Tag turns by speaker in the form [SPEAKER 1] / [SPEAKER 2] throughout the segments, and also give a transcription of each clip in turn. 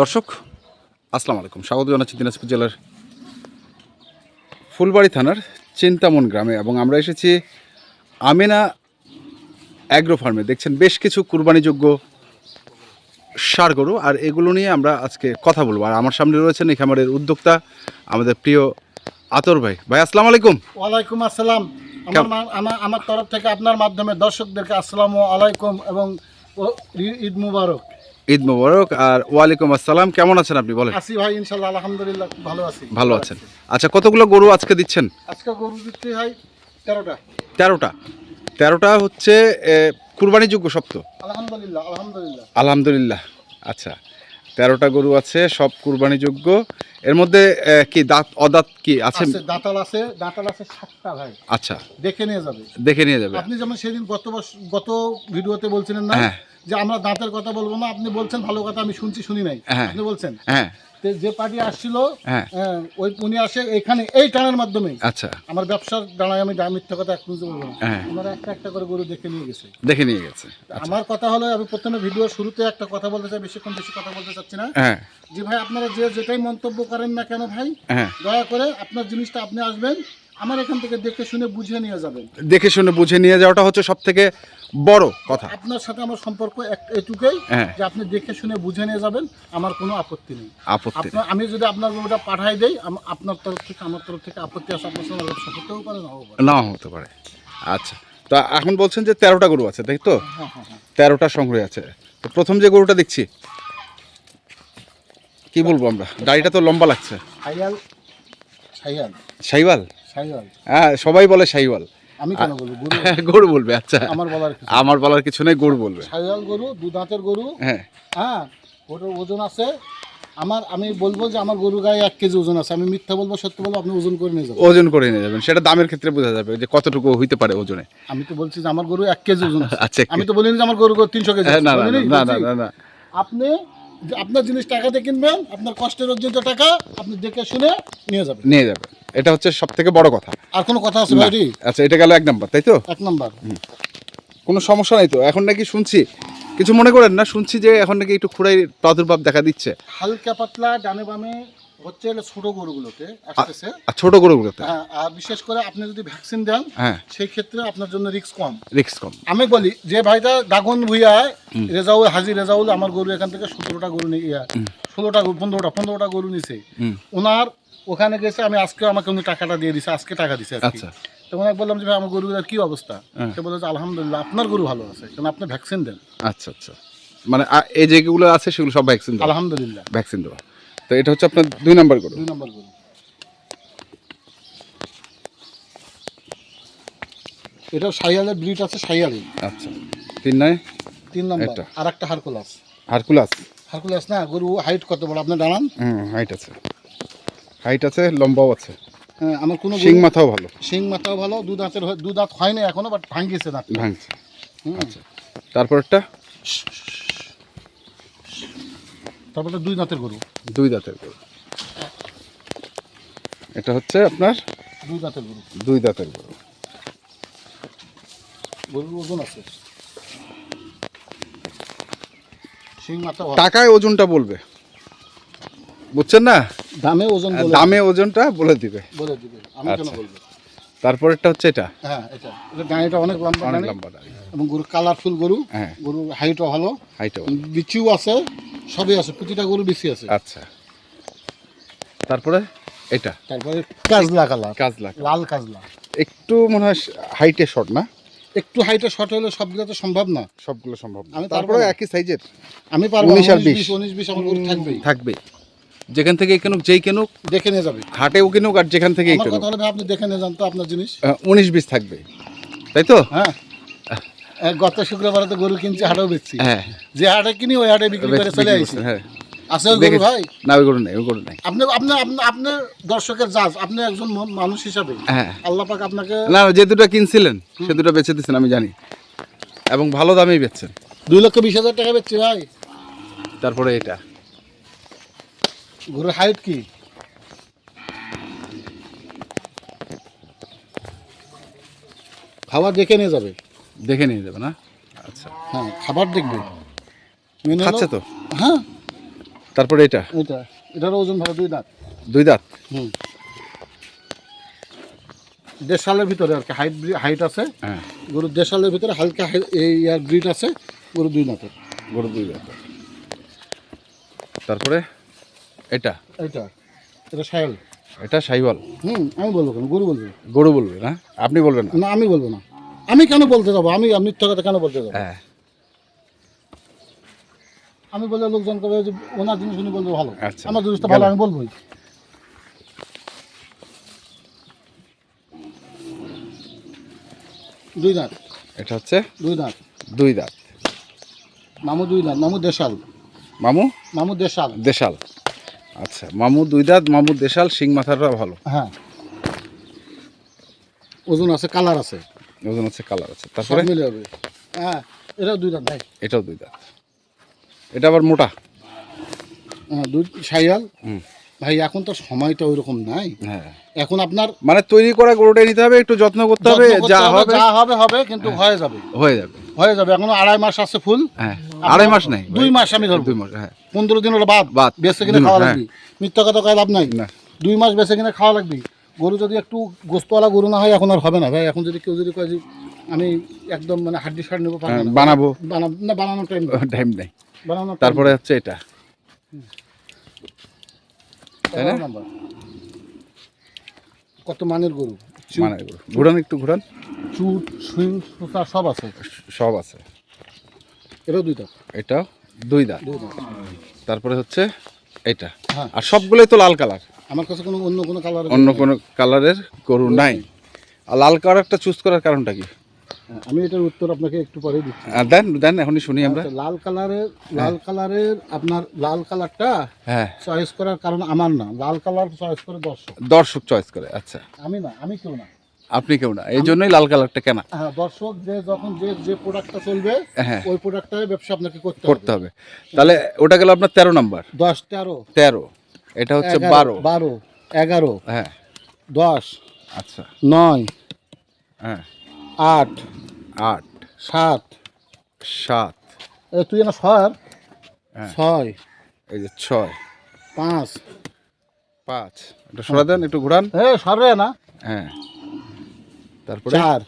[SPEAKER 1] দর্শক আসসালামু আলাইকুম। স্বাগত জানাচ্ছি দিনাজপুর জেলার ফুলবাড়ি থানার চিন্তামন গ্রামে এবং আমরা এসেছি আমিনা অ্যাগ্রো ফার্মে দেখছেন বেশ কিছু কুরবানিযোগ্য সার গরু আর এগুলো নিয়ে আমরা আজকে কথা বলব। আর আমার সামনে রয়েছেন এই খামারের উদ্যোক্তা আমাদের প্রিয় আতর ভাই। ভাই আসসালামু আলাইকুম।
[SPEAKER 2] ওয়ালাইকুম আসসালাম। আমার আমার তরফ থেকে আপনার মাধ্যমে দর্শকদেরকে আসসালামু আলাইকুম এবং ঈদ মুবারক।
[SPEAKER 1] ঈদ মোবারক আর ওয়ালাইকুম আসসালাম কেমন আছেন আপনি বলেন।
[SPEAKER 2] আসি ভাই ইনশাল্লাহ আলহামদুলিল্লাহ ভালো আছি।
[SPEAKER 1] ভালো আছেন। আচ্ছা কতগুলো গরু আজকে দিচ্ছেন?
[SPEAKER 2] আজকে গরু দিচ্ছি ভাই তেরোটা।
[SPEAKER 1] তেরোটা। তেরোটা হচ্ছে এ, কুরবানিযোগ্য সব তো?
[SPEAKER 2] আলহামদুলিল্লাহ আলহামদুলিল্লাহ।
[SPEAKER 1] আলহামদুলিল্লাহ। আচ্ছা তেরোটা গরু আছে সব কুরবানিযোগ্য। এর মধ্যে কি দাঁত অদাঁত কি আছে?
[SPEAKER 2] আছে দাঁতাল আছে দাঁতাল আছে সাতটা ভাই।
[SPEAKER 1] আচ্ছা।
[SPEAKER 2] দেখে নিয়ে যাবে।
[SPEAKER 1] দেখে নিয়ে যাবে।
[SPEAKER 2] আপনি যেমন সেদিন গত গত ভিডিওতে বলছিলেন না
[SPEAKER 1] হ্যাঁ।
[SPEAKER 2] যে আমরা দাঁতের কথা বলব না আপনি বলছেন ভালো কথা আমি শুনছি শুনি নাই।
[SPEAKER 1] হ্যাঁ।
[SPEAKER 2] আপনি বলছেন?
[SPEAKER 1] হ্যাঁ।
[SPEAKER 2] যে পার্টি আসছিল
[SPEAKER 1] হ্যাঁ।
[SPEAKER 2] ওই উনি আসে এখানে এই টানের মাধ্যমে
[SPEAKER 1] আচ্ছা।
[SPEAKER 2] আমার ব্যবসার দাঁড়ায় আমি মিথ্যা কথা বলব। ওনারা একটা একটা করে গরু দেখে নিয়ে গেছে।
[SPEAKER 1] দেখে নিয়ে গেছে।
[SPEAKER 2] আমার কথা হলো আমি প্রথমে ভিডিওর শুরুতে একটা কথা বলতে চাই বেশিক্ষণ বেশি কথা বলতে চাচ্ছি না। যে ভাই আপনারা যে যেটাই মন্তব্য করেন না কেন ভাই দয়া করে আপনার জিনিসটা আপনি আসবেন আমার এখান থেকে দেখে শুনে বুঝে নিয়ে যাবেন।
[SPEAKER 1] দেখে শুনে বুঝে নিয়ে যাওয়াটা হচ্ছে সব থেকে বড় কথা।
[SPEAKER 2] আপনার সাথে আমার সম্পর্ক এটুকুই
[SPEAKER 1] হ্যাঁ।
[SPEAKER 2] যে আপনি দেখে শুনে বুঝে নিয়ে যাবেন আমার কোনো আপত্তি নেই।
[SPEAKER 1] আপত্তি
[SPEAKER 2] আমি যদি আপনার গরুটা পাঠাই দেই আপনার তরফ থেকে আমার তরফ থেকে আপত্তি আছে আপনার সঙ্গে ব্যবসা পারে নাও পারে
[SPEAKER 1] নাও হতে পারে। আচ্ছা তা এখন বলছেন যে তেরোটা গরু আছে তাই তো?
[SPEAKER 2] হ্যাঁ হ্যাঁ
[SPEAKER 1] তেরোটা সংগ্রহে আছে। তো প্রথম যে গরুটা দেখছি কি বলব আমরা? দাড়িটা তো লম্বা লাগছে।
[SPEAKER 2] সাইয়াল সাইয়াল সাইয়াল
[SPEAKER 1] হ্যাঁ সবাই বলে
[SPEAKER 2] আমি কেন বলব? গরু
[SPEAKER 1] বলবে আচ্ছা।
[SPEAKER 2] আমার বলার
[SPEAKER 1] আমার বলার কিছু নেই গরু বলবে।
[SPEAKER 2] সাইয়াল গরু দু দাঁতের গরু।
[SPEAKER 1] হ্যাঁ।
[SPEAKER 2] হ্যাঁ ওটার ওজন আছে। আমার আমি বলব যে আমার গরু গায়ে এক কেজি ওজন আছে। আমি মিথ্যা বলব সত্য বলব আপনি ওজন করে নিয়ে যাবেন।
[SPEAKER 1] ওজন করে নিয়ে যাবেন। সেটা দামের ক্ষেত্রে বোঝা যাবে যে কতটুকু হইতে পারে ওজনে।
[SPEAKER 2] আমি তো বলছি যে আমার গরু এক কেজি ওজন আছে।
[SPEAKER 1] আচ্ছা
[SPEAKER 2] আমি তো বলিনি যে আমার গরু তিনশো কেজি
[SPEAKER 1] হ্যাঁ, না না না না।
[SPEAKER 2] আপনি আপনার জিনিস টাকাতে কিনবেন আপনার কষ্টের অর্জিত টাকা আপনি দেখে শুনে নিয়ে যাবেন।
[SPEAKER 1] নিয়ে যাবেন। এটা হচ্ছে সব থেকে বড় কথা।
[SPEAKER 2] আর কোনো কথা আছে ভাই
[SPEAKER 1] আচ্ছা এটা গেল এক নাম্বার তাই তো?
[SPEAKER 2] এক নাম্বার।
[SPEAKER 1] কোনো সমস্যা নাই তো? এখন নাকি শুনছি কিছু মনে করেন না? শুনছি যে এখন নাকি একটু খুঁড়াই প্রাদুর্ভাব দেখা দিচ্ছে।
[SPEAKER 2] হালকা পাতলা ডানে বামে হচ্ছে হলো ছোট গরুগুলোতে আসতেছে।
[SPEAKER 1] আর ছোট গরুগুলোতে?
[SPEAKER 2] হ্যাঁ আর বিশেষ করে আপনি যদি ভ্যাকসিন দেন
[SPEAKER 1] হ্যাঁ।
[SPEAKER 2] সেই ক্ষেত্রে আপনার জন্য রিস্ক কম।
[SPEAKER 1] রিক্স কম।
[SPEAKER 2] আমি বলি যে ভাইটা দাগন ভুইয়ায় রেজাউল হাজি রেজাউল আমার গরু এখান থেকে সতেরোটা গরু নিয়ে ইয়া ষোলোটা পনেরোটা পনেরোটা গরু নিছে। ওনার ওখানে গেছে আমি আজকে আমাকে উনি টাকাটা দিয়ে দিছে আজকে টাকা দিছে
[SPEAKER 1] আচ্ছা।
[SPEAKER 2] তো ওনাকে বললাম যে ভাই আমার গরুগুলোর কি অবস্থা?
[SPEAKER 1] হ্যাঁ।
[SPEAKER 2] সে বলে যে আলহামদুলিল্লাহ আপনার গরু ভালো আছে কারণ আপনি ভ্যাকসিন দেন?
[SPEAKER 1] আচ্ছা আচ্ছা। মানে এই যেগুলো আছে সেগুলো সব ভ্যাকসিন
[SPEAKER 2] আলহামদুলিল্লাহ।
[SPEAKER 1] ভ্যাকসিন দেওয়া। তো এটা হচ্ছে আপনার দুই নাম্বার গরু।
[SPEAKER 2] দুই নম্বর গরু। এটাও সাইয়ালের ব্রিড আছে সাইয়ালি
[SPEAKER 1] আচ্ছা তিন নয়?
[SPEAKER 2] তিন নম্বর।
[SPEAKER 1] এটা।
[SPEAKER 2] আর একটা হারকুলাস।
[SPEAKER 1] হারকুলাস?
[SPEAKER 2] হারকুলাস না গরু হাইট কত বড়? আপনি দাঁড়ান।
[SPEAKER 1] হুম হাইট আছে। হাইট আছে লম্বাও আছে।
[SPEAKER 2] হ্যাঁ, আমার কোনো
[SPEAKER 1] শিং মাথাও ভালো।
[SPEAKER 2] শিং মাথাও ভালো দু দাঁতের হয়- দু দাঁত হয়নি এখনও বাট ভাঙ্গিছে দাঁত
[SPEAKER 1] ভাঙছে আচ্ছা তারপরটা
[SPEAKER 2] তারপরে দুই দাঁতের গরু।
[SPEAKER 1] দুই দাঁতের গরু। এটা হচ্ছে আপনার
[SPEAKER 2] দুই দাঁতের গরু।
[SPEAKER 1] দুই দাঁতের গরু।
[SPEAKER 2] গরুর ওজন আছে।
[SPEAKER 1] টাকায় ওজনটা বলবে। বুঝছেন না?
[SPEAKER 2] দামে ওজন বলে
[SPEAKER 1] দামে ওজনটা বলে দিবে।
[SPEAKER 2] বলে দিবে। আমি কেন
[SPEAKER 1] আচ্ছা।
[SPEAKER 2] বলব?
[SPEAKER 1] তারপরটা হচ্ছে এটা।
[SPEAKER 2] হ্যাঁ এটা। এটা গাড়িটা অনেক লম্বা
[SPEAKER 1] অনেক লম্বা
[SPEAKER 2] এবং গরু কালারফুল গরু।
[SPEAKER 1] হ্যাঁ।
[SPEAKER 2] গরুর হাইটও ভালো।
[SPEAKER 1] হাইটও
[SPEAKER 2] বিচিও আছে। সবই আছে প্রতিটা গরু বেশি আছে।
[SPEAKER 1] আচ্ছা। তারপরে এটা?
[SPEAKER 2] তারপরে কাজলা কালার।
[SPEAKER 1] কাজলা
[SPEAKER 2] লাল কাজলা।
[SPEAKER 1] একটু মনে হয় হাইটে শর্ট না?
[SPEAKER 2] একটু হাইটে শর্ট হলে সবগুলো তো সম্ভব না।
[SPEAKER 1] সবগুলো সম্ভব না।
[SPEAKER 2] আমি
[SPEAKER 1] তারপরে একই সাইজের?
[SPEAKER 2] আমি পারব
[SPEAKER 1] 19 আর 20
[SPEAKER 2] উনিশ বিশ আমার গরু থাকবেই।
[SPEAKER 1] থাকবে। যেখান থেকে কেনুক যেই কেনুক
[SPEAKER 2] দেখে নিয়ে যাবে।
[SPEAKER 1] হাটেও কিনুক আর যেখান থেকেই
[SPEAKER 2] আমার কথা হলে আপনি দেখে নিয়ে যান তো আপনার জিনিস।
[SPEAKER 1] উনিশ বিশ থাকবে। তাই তো?
[SPEAKER 2] হ্যাঁ। গত শুক্রবারে তো গরু কিনছি হাটেও বেচছি।
[SPEAKER 1] হ্যাঁ।
[SPEAKER 2] যে হাটে কিনি ওই হাটে বিক্রি করে চলে আসছি
[SPEAKER 1] হ্যাঁ।
[SPEAKER 2] আছে গরু ভাই?
[SPEAKER 1] না ওই গরু নেই ওই গরু নেই।
[SPEAKER 2] আপনি দর্শকের জাজ আপনি একজন মানুষ হিসাবে।
[SPEAKER 1] হ্যাঁ।
[SPEAKER 2] আল্লাহ পাক আপনাকে
[SPEAKER 1] না যে দুটো কিনছিলেন সে দুটো বেচে আমি জানি। এবং ভালো দামেই বেচছেন।
[SPEAKER 2] দুই লক্ষ বিশ হাজার টাকা বেচছি ভাই।
[SPEAKER 1] তারপরে এটা।
[SPEAKER 2] গরুর হাইট কি? খাবার দেখে নিয়ে যাবে।
[SPEAKER 1] দেখে নিয়ে যাবে না? আচ্ছা।
[SPEAKER 2] হ্যাঁ খাবার দেখবে। মেন
[SPEAKER 1] খাচ্ছে তো?
[SPEAKER 2] হ্যাঁ।
[SPEAKER 1] তারপরে এটা?
[SPEAKER 2] এটা। এটার ওজন ভালো দুই দাঁত।
[SPEAKER 1] দুই দাঁত?
[SPEAKER 2] হুম। দেড় সালের ভিতরে আর কি হাইট হাইট আছে।
[SPEAKER 1] হ্যাঁ।
[SPEAKER 2] গরুর দেড় সালের ভিতরে হালকা এই ইয়ার ব্রিড আছে গরু দুই দাঁতের।
[SPEAKER 1] গরু দুই দাঁত তারপরে এটা?
[SPEAKER 2] এটা। এটা সাহেল
[SPEAKER 1] এটা সাইওয়াল?
[SPEAKER 2] হুম আমি বলব কেন? গরু বলব।
[SPEAKER 1] গরু বলবে না? আপনি বলবেন না
[SPEAKER 2] আমি বলব না। আমি কেন বলতে যাব? আমি মিথ্যা কথা কেন বলতে যাব?
[SPEAKER 1] হ্যাঁ।
[SPEAKER 2] আমি বললে লোকজন করবে যে ওনার জিনিস উনি বলবে ভালো।
[SPEAKER 1] আচ্ছা।
[SPEAKER 2] আমার জিনিসটা ভালো। আমি বলবোই। দুই দাঁত।
[SPEAKER 1] এটা হচ্ছে?
[SPEAKER 2] দুই দাঁত।
[SPEAKER 1] দুই দাঁত।
[SPEAKER 2] মামু দুই দাঁত মামু দেশাল।
[SPEAKER 1] মামু?
[SPEAKER 2] মামু দেশাল।
[SPEAKER 1] দেশাল। আচ্ছা মামু দুই দাঁত মামু দেশাল শিং মাথাটা ভালো।
[SPEAKER 2] হ্যাঁ। ওজন আছে কালার আছে।
[SPEAKER 1] ওজন আছে কালার আছে। তারপরে?
[SPEAKER 2] মিলে হবে। হ্যাঁ এটাও দুই দাঁত ভাই।
[SPEAKER 1] এটাও দুই দাঁত। এটা আবার মোটা?
[SPEAKER 2] হ্যাঁ দুই সাইয়াল
[SPEAKER 1] হুম।
[SPEAKER 2] ভাই এখন তো সময়টা ওই রকম নাই।
[SPEAKER 1] হ্যাঁ।
[SPEAKER 2] এখন আপনার
[SPEAKER 1] মানে তৈরি করা গরুটাই নিতে হবে একটু যত্ন করতে হবে যা
[SPEAKER 2] হবে, যা হবে হবে কিন্তু হয়ে। যাবে।
[SPEAKER 1] হয়ে যাবে।
[SPEAKER 2] হয়ে যাবে। এখনও আড়াই মাস আছে ফুল।
[SPEAKER 1] হ্যাঁ। আড়াই মাস নাই।
[SPEAKER 2] দুই মাস আমি ধরবো।
[SPEAKER 1] দুই মাস হ্যাঁ।
[SPEAKER 2] পনেরো দিন ওটা বাদ।
[SPEAKER 1] বাদ।
[SPEAKER 2] বেঁচে কিনে খাওয়া
[SPEAKER 1] হ্যাঁ।
[SPEAKER 2] লাগবে। মিথ্যা কথা কয় লাভ নাই।
[SPEAKER 1] না।
[SPEAKER 2] দুই মাস বেঁচে কিনে খাওয়া লাগবে। গরু যদি একটু গোস্তওয়ালা গরু না হয় এখন আর হবে না ভাই। এখন যদি কেউ যদি কয় যে আমি একদম মানে হাড্ডি সার নেব পারবে
[SPEAKER 1] হ্যাঁ,
[SPEAKER 2] না।
[SPEAKER 1] বানাবো।
[SPEAKER 2] বানাবো না বানানোর টাইম
[SPEAKER 1] টাইম নেই।
[SPEAKER 2] বানানোর time
[SPEAKER 1] তারপরে হচ্ছে এটা। তাই না?
[SPEAKER 2] এগারো নাম্বার। কত মানের গরু? চুট,
[SPEAKER 1] মানে গরু। ঘুরান একটু ঘুরান।
[SPEAKER 2] চুট সুইং সুতা সব আছে?
[SPEAKER 1] সব আছে।
[SPEAKER 2] এটাও দুইটা
[SPEAKER 1] এটাও দুই দাঁত।
[SPEAKER 2] দুই দাঁত।
[SPEAKER 1] তারপরে হচ্ছে এটা।
[SPEAKER 2] হ্যাঁ।
[SPEAKER 1] আর সবগুলোই তো লাল কালার।
[SPEAKER 2] আমার কাছে কোনো অন্য কোনো কালার
[SPEAKER 1] অন্য কোনো কালারের গরু নাই। আর লাল কালারটা চুজ করার কারণটা কি?
[SPEAKER 2] আমি এটার উত্তর আপনাকে একটু পরে দিচ্ছি।
[SPEAKER 1] দেন দেন এখনই শুনি আমরা।
[SPEAKER 2] আচ্ছা, লাল কালারের লাল কালারের আপনার লাল কালারটা
[SPEAKER 1] হ্যাঁ।
[SPEAKER 2] চয়েস করার কারণ আমার না। লাল কালার চয়েস করে দর্শক।
[SPEAKER 1] দর্শক চয়েস করে আচ্ছা।
[SPEAKER 2] আমি না আমি কেউ না।
[SPEAKER 1] আপনি কেউ না এই জন্যই লাল কালারটা কেনা।
[SPEAKER 2] হ্যাঁ দর্শক যে যখন যে যে প্রোডাক্টটা চলবে
[SPEAKER 1] হ্যাঁ।
[SPEAKER 2] ওই প্রোডাক্টটাই ব্যবসা আপনাকে করতে
[SPEAKER 1] করতে
[SPEAKER 2] হবে।
[SPEAKER 1] তাহলে ওটা গেল আপনার তেরো নাম্বার
[SPEAKER 2] দশ তেরো।
[SPEAKER 1] তেরো। এটা হচ্ছে বারো।
[SPEAKER 2] বারো এগারো
[SPEAKER 1] হ্যাঁ।
[SPEAKER 2] দশ
[SPEAKER 1] আচ্ছা।
[SPEAKER 2] নয়
[SPEAKER 1] হ্যাঁ।
[SPEAKER 2] আট
[SPEAKER 1] আট।
[SPEAKER 2] সাত।
[SPEAKER 1] সাত।
[SPEAKER 2] তুই না ছয়?
[SPEAKER 1] হ্যাঁ।
[SPEAKER 2] ছয়।
[SPEAKER 1] এই যে ছয়।
[SPEAKER 2] পাঁচ।
[SPEAKER 1] পাঁচ। একটু সরা দেন একটু ঘুরান।
[SPEAKER 2] এ সরে না।
[SPEAKER 1] হ্যাঁ। তারপরে?
[SPEAKER 2] চার।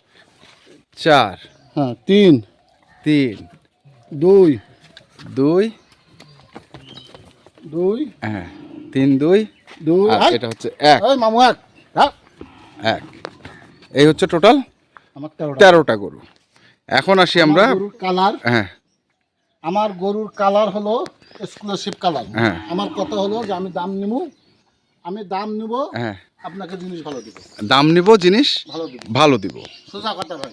[SPEAKER 1] চার।
[SPEAKER 2] হ্যাঁ তিন।
[SPEAKER 1] তিন।
[SPEAKER 2] দুই।
[SPEAKER 1] দুই।
[SPEAKER 2] দুই।
[SPEAKER 1] হ্যাঁ। তিন দুই।
[SPEAKER 2] দুই
[SPEAKER 1] আর এটা হচ্ছে এক।
[SPEAKER 2] মামু এক হ্যাঁ
[SPEAKER 1] এক। এই হচ্ছে টোটাল
[SPEAKER 2] আমার তেরোটা।
[SPEAKER 1] গরু। এখন আসি আমরা
[SPEAKER 2] গরুর কালার।
[SPEAKER 1] হ্যাঁ।
[SPEAKER 2] আমার গরুর কালার হলো এক্সক্লুসিভ কালার।
[SPEAKER 1] হ্যাঁ।
[SPEAKER 2] আমার কথা হলো যে আমি দাম নিব আমি দাম নিব
[SPEAKER 1] হ্যাঁ।
[SPEAKER 2] আপনাকে জিনিস ভালো দিব।
[SPEAKER 1] দাম নিব জিনিস
[SPEAKER 2] ভালো দিব।
[SPEAKER 1] ভালো দিব।
[SPEAKER 2] সোজা কথা ভাই।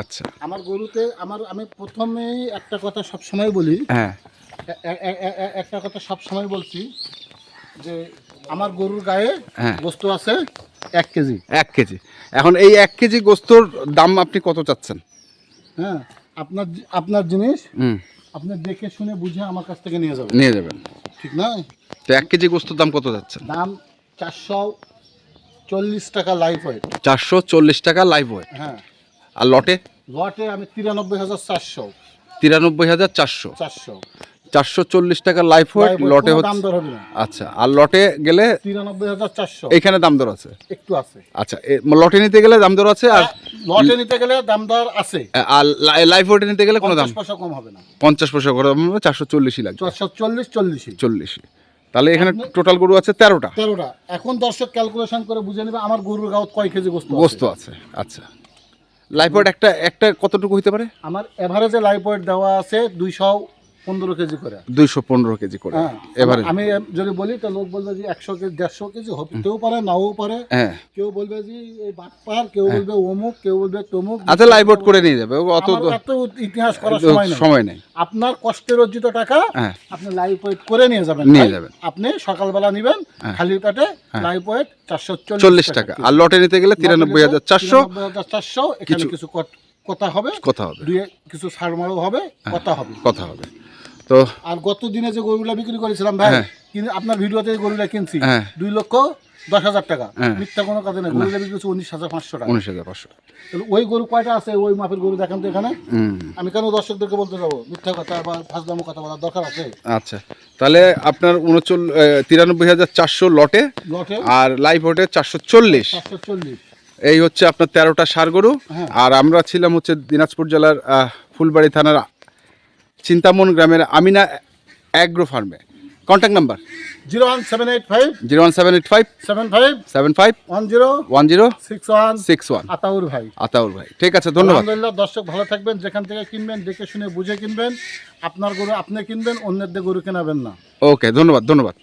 [SPEAKER 1] আচ্ছা।
[SPEAKER 2] আমার গরুতে আমার আমি প্রথমেই একটা কথা সব সময় বলি।
[SPEAKER 1] হ্যাঁ।
[SPEAKER 2] একটা কথা সব সময় বলছি। যে আমার গরুর গায়ে
[SPEAKER 1] হ্যাঁ।
[SPEAKER 2] বস্তু আছে এক কেজি।
[SPEAKER 1] এক কেজি। এখন এই এক কেজি গোস্তর দাম আপনি কত চাচ্ছেন?
[SPEAKER 2] হ্যাঁ আপনার আপনার জিনিস আপনি দেখে শুনে বুঝে আমার কাছ থেকে নিয়ে যাবেন।
[SPEAKER 1] নিয়ে যাবেন।
[SPEAKER 2] ঠিক না?
[SPEAKER 1] তো এক কেজি গোস্তর দাম কত যাচ্ছেন
[SPEAKER 2] দাম চারশো চল্লিশ টাকা লাইফ ওয়েট
[SPEAKER 1] চারশো চল্লিশ টাকা লাইভ ওয়েট
[SPEAKER 2] হ্যাঁ।
[SPEAKER 1] আর লটে?
[SPEAKER 2] লটে আমি তিরানব্বই হাজার চারশো।
[SPEAKER 1] তিরানব্বই হাজার চারশো।
[SPEAKER 2] চারশো।
[SPEAKER 1] চারশো চল্লিশ টাকা লাইভ ওয়েট লটে হচ্ছে আচ্ছা আর লটে গেলে
[SPEAKER 2] তিরানব্বই হাজার চারশো।
[SPEAKER 1] এইখানে দাম দর আছে?
[SPEAKER 2] একটু আছে।
[SPEAKER 1] আচ্ছা লটে নিতে গেলে দাম দর আছে আর
[SPEAKER 2] লটে নিতে গেলে দাম দর আছে।
[SPEAKER 1] আর লাইভ ওয়েটে নিতে গেলে কোনো দাম
[SPEAKER 2] পয়সা কম হবে না।
[SPEAKER 1] পঞ্চাশ পয়সা করে হবে চারশো চল্লিশই লাগবে।
[SPEAKER 2] চারশো চল্লিশ চল্লিশই।
[SPEAKER 1] চল্লিশই। তাহলে এখানে টোটাল গরু আছে তেরোটা।
[SPEAKER 2] তেরোটা। এখন দর্শক ক্যালকুলেশন করে বুঝে নেবে আমার গরুর গাঁত কয় কেজি গোস্ত।
[SPEAKER 1] গোস্ত আছে আচ্ছা। ওয়েট একটা একটা কতটুকু হইতে পারে?
[SPEAKER 2] আমার এভারেজে লাইফ দেওয়া আছে দুইশো পনেরো কেজি করে।
[SPEAKER 1] দুইশো পনেরো কেজি করে।
[SPEAKER 2] হ্যাঁ
[SPEAKER 1] এভারেজ
[SPEAKER 2] আমি যদি বলি তো লোক বলবে যে একশো কেজি দেড়শো কেজি হতেও পারে নাও পারে।
[SPEAKER 1] হ্যাঁ।
[SPEAKER 2] কেউ বলবে যে এই বাটপার কেউ বলবে অমুক কেউ বলবে তমুক।
[SPEAKER 1] আচ্ছা লাইভ করে নিয়ে যাবে। অত
[SPEAKER 2] ইতিহাস করার সময় নেই। আপনার কষ্টের অর্জিত টাকা
[SPEAKER 1] হ্যাঁ।
[SPEAKER 2] আপনি লাইফ ওয়েট করে নিয়ে যাবেন।
[SPEAKER 1] নিয়ে যাবেন।
[SPEAKER 2] আপনি সকালবেলা নেবেন
[SPEAKER 1] হ্যাঁ।
[SPEAKER 2] খালি পেটে লাইফ ওয়েট চারশো
[SPEAKER 1] চল্লিশ টাকা। আর লটে নিতে গেলে তিরানব্বই হাজার চারশো।
[SPEAKER 2] চারশো এখানে কিছু কথা হবে।
[SPEAKER 1] কথা হবে।
[SPEAKER 2] দুই কিছু সারমারও হবে কথা হবে।
[SPEAKER 1] কথা হবে। তো
[SPEAKER 2] আর গত দিনে যে গরুগুলা বিক্রি করেছিলাম ভাই
[SPEAKER 1] হ্যাঁ।
[SPEAKER 2] কিন্তু আপনার ভিডিওতে গরুগুলা কিনছি
[SPEAKER 1] হ্যাঁ।
[SPEAKER 2] দুই লক্ষ দশ হাজার টাকা।
[SPEAKER 1] হ্যাঁ।
[SPEAKER 2] মিথ্যা কোনো কাজে নেই। গরুগুলা বিক্রি করছে উনিশ হাজার পাঁচশো টাকা।
[SPEAKER 1] উনিশ হাজার পাঁচশো।
[SPEAKER 2] তাহলে ওই গরু কয়টা আছে? ওই মাপের গরু দেখান তো এখানে। আমি কেন দর্শকদেরকে বলতে যাব? মিথ্যা কথা বা ফাজলামো কথা বলার দরকার আছে?
[SPEAKER 1] আচ্ছা। তাহলে আপনার উনচল তিরানব্বই হাজার চারশো লটে
[SPEAKER 2] লটে।
[SPEAKER 1] আর লাইভ ওটে চারশো চল্লিশ।
[SPEAKER 2] চারশো চল্লিশ।
[SPEAKER 1] এই হচ্ছে আপনার তেরোটা সার গরু
[SPEAKER 2] হ্যাঁ।
[SPEAKER 1] আর আমরা ছিলাম হচ্ছে দিনাজপুর জেলার ফুলবাড়ি থানার চিন্তামন গ্রামের আমিনা অ্যাগ্রো ফার্মে। Contact number
[SPEAKER 2] zero one seven eight five.
[SPEAKER 1] Zero one seven eight five.
[SPEAKER 2] Seven five.
[SPEAKER 1] Seven five.
[SPEAKER 2] One zero.
[SPEAKER 1] One zero.
[SPEAKER 2] Six one.
[SPEAKER 1] Six one.
[SPEAKER 2] Ataur ভাই।
[SPEAKER 1] আতাউর ভাই। ঠিক আছে ধন্যবাদ।
[SPEAKER 2] আলহামদুলিল্লাহ দর্শক ভালো থাকবেন যেখান থেকে কিনবেন দেখে শুনে বুঝে কিনবেন। আপনার গরু আপনি কিনবেন অন্যের দিয়ে গরু কেনাবেন না।
[SPEAKER 1] ওকে ধন্যবাদ ধন্যবাদ।